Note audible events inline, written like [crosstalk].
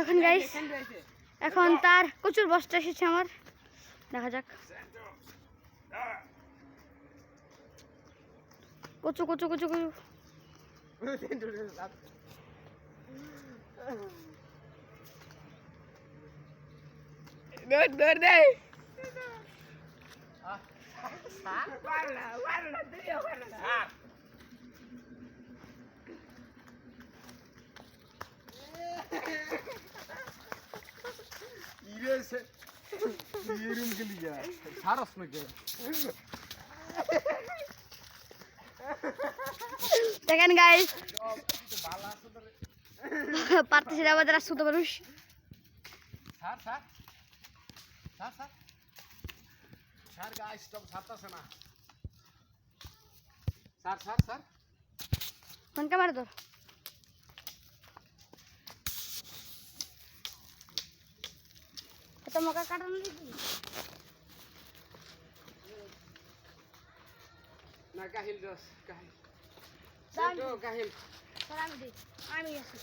এখন গাইস এখন তার প্রচুর বস্তা এসেছে আমার দেখা যাক কচু কচু কচু কচু day. ইরেছে ইরুম গলি যা সারস নাকি দেখেন গাইস [laughs] পারতেছি না আমাদের আসতে মানুষ। সার সার সার সার সার গাইস তো সারতাছে না। সার সার সার ফোন ক্যামেরা তোর। এটা মকা কাটানো দিবি না কাহিল রস কাহিল। কাহিল। আমি আছি।